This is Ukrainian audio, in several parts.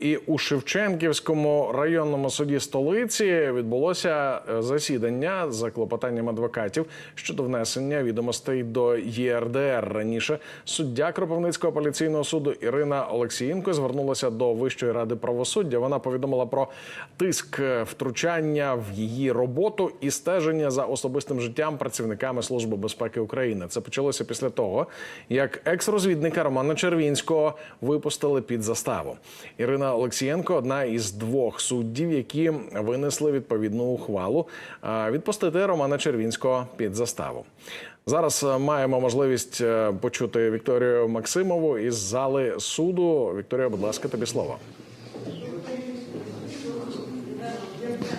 І у Шевченківському районному суді столиці відбулося е, засідання за клопотанням адвокатів щодо внесення відомостей до ЄРДР. Раніше суддя Кропивницького апеляційного суду Ірина Олексієнко звернулася до Вищої ради правосуддя. Вона повідомила про тиск е, втручання в її роботу і стеження за особистим життям працівниками Служби безпеки України. Це почалося після того, як екс-розвідника Романа Червінського випустили під заставу. Ірина Олексієнко одна із двох суддів, які винесли відповідну ухвалу відпустити Романа Червінського під заставу. Зараз е, маємо можливість е, почути Вікторію Максимову із зали суду. Вікторія, будь ласка, тобі слово.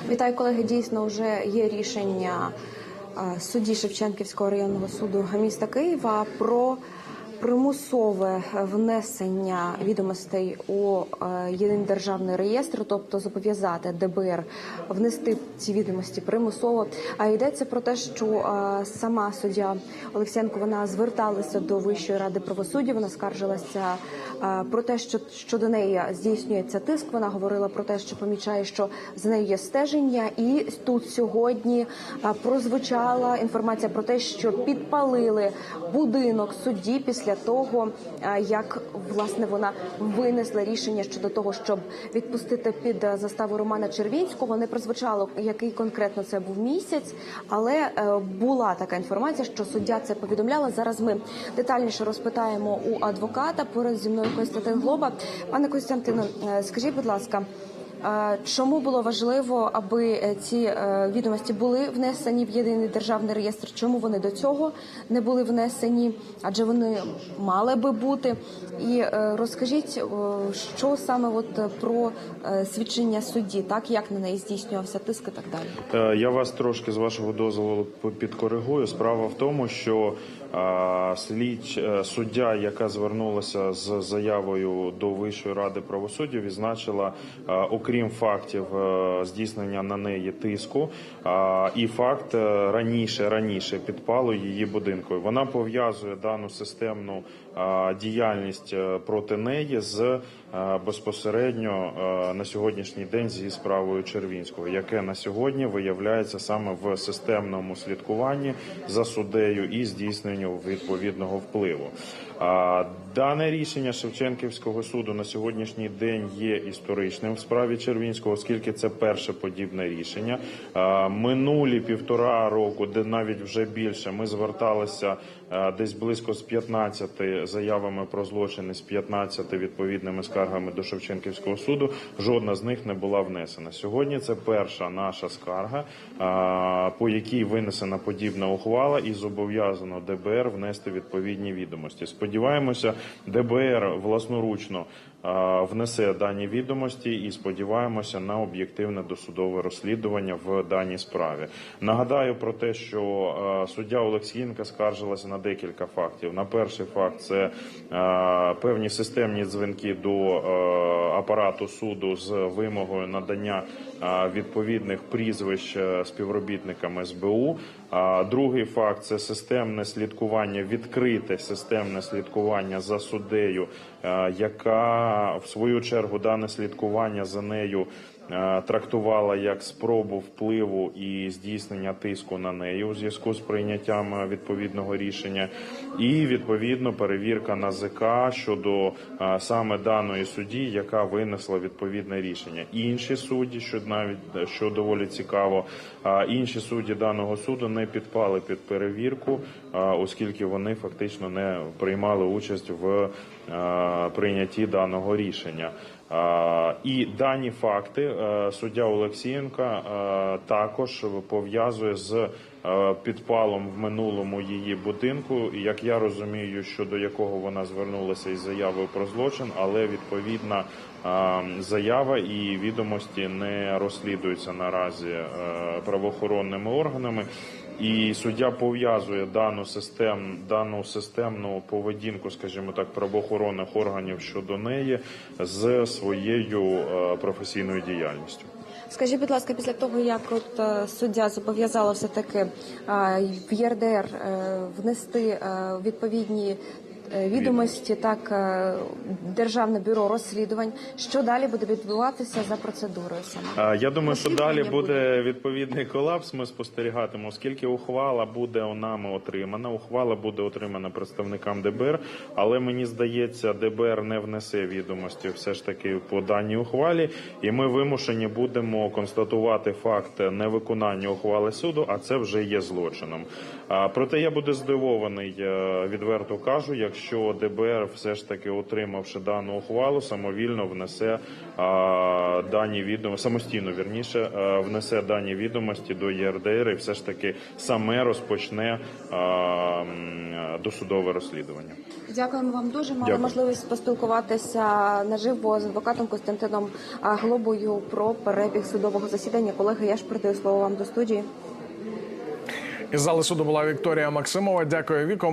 Вітаю, колеги. Дійсно, вже є рішення е, судді Шевченківського районного суду міста Києва про примусове внесення відомостей у е, єдиний державний реєстр, тобто зобов'язати ДБР внести ці відомості примусово. А йдеться про те, що е, сама суддя Олексієнко вона зверталася до Вищої ради правосуддя. Вона скаржилася е, про те, що щодо неї здійснюється тиск. Вона говорила про те, що помічає, що за нею є стеження, і тут сьогодні прозвучала інформація про те, що підпалили будинок судді після того, е, як власне вона винесла рішення щодо того, щоб відпустити під е, заставу Романа Червінського. Не прозвучало, який конкретно це був місяць, але е, була така інформація, що суддя це повідомляла. Зараз ми детальніше розпитаємо у адвоката. Поряд зі мною Костянтин Глоба. Пане Костянтино, е, скажіть, будь ласка. Чому було важливо, аби е, ці е, відомості були внесені в єдиний державний реєстр? Чому вони до цього не були внесені? Адже вони мали би бути. І е, розкажіть, що саме от про свідчення судді, так як на неї здійснювався тиск і так далі. Я вас трошки з вашого дозволу підкоригую. Справа в тому, що слідч е, суддя, яка звернулася з заявою до Вищої ради правосуддя, відзначила, е, окрім фактів е, здійснення на неї тиску, і факт раніше раніше підпалу її будинку. Вона пов'язує дану системну діяльність проти неї з безпосередньо на сьогоднішній день зі справою Червінського, яке на сьогодні виявляється саме в системному слідкуванні за суддею і здійсненню відповідного впливу. Дане рішення Шевченківського суду на сьогоднішній день є історичним в справі Червінського, оскільки це перше подібне рішення. Минулі півтора року, де навіть вже більше, ми зверталися десь близько з 15 заявами про злочини, з 15 відповідними скаргами до Шевченківського суду. Жодна з них не була внесена. Сьогодні це перша наша скарга, по якій винесена подібна ухвала, і зобов'язано ДБР внести відповідні відомості. Сподіваємося, ДБР власноручно внесе дані відомості і сподіваємося на об'єктивне досудове розслідування в даній справі. Нагадаю про те, що суддя Олексієнка скаржилася на декілька фактів. На перший факт це певні системні дзвінки до апарату суду з вимогою надання відповідних прізвищ е, співробітникам СБУ. А другий факт це системне слідкування, відкрите системне слідкування за суддею, е, яка в свою чергу дане слідкування за нею трактувала як спробу впливу і здійснення тиску на неї у зв'язку з прийняттям е, відповідного рішення, і відповідно перевірка НАЗК щодо е, саме даної судді, яка винесла відповідне рішення. Інші судді, що навіть е, що доволі цікаво, е, інші судді даного суду не підпали під перевірку, е, оскільки вони фактично не приймали участь в е, прийнятті даного рішення. І дані факти е, суддя Олексієнка е, також пов'язує з е, підпалом в минулому її будинку, як я розумію, щодо якого вона звернулася із заявою про злочин, але відповідна заява і відомості не розслідуються наразі правоохоронними органами. І суддя пов'язує дану систем, дану системну поведінку, скажімо так, правоохоронних органів щодо неї з своєю е, професійною діяльністю. Скажіть, будь ласка, після того як от е, суддя зобов'язала все таки в ЄРДР е, внести е, відповідні е, відомості, так е, Державне бюро розслідувань. Що далі буде відбуватися за процедурою саме? Е, Я думаю, що далі буде відповідний колапс. Ми спостерігатимемо, оскільки ухвала буде нами отримана. Ухвала буде отримана представникам ДБР, але мені здається, ДБР не внесе відомості все ж таки по даній ухвалі, і ми вимушені будемо констатувати факт невиконання ухвали суду, а це вже є злочином. Проте я буду здивований, е, відверто кажу, якщо ДБР все ж таки отримавши дану ухвалу, самовільно внесе а, дані відомості, самостійно вірніше внесе дані відомості до ЄРДР і все ж таки саме розпочне а, досудове розслідування. Дякуємо вам дуже. Мали Дякую. можливість поспілкуватися наживо з адвокатом Костянтином Глобою про перебіг судового засідання. Колеги, я ж передаю слово вам до студії. Із зали суду була Вікторія Максимова. Дякую, Віко.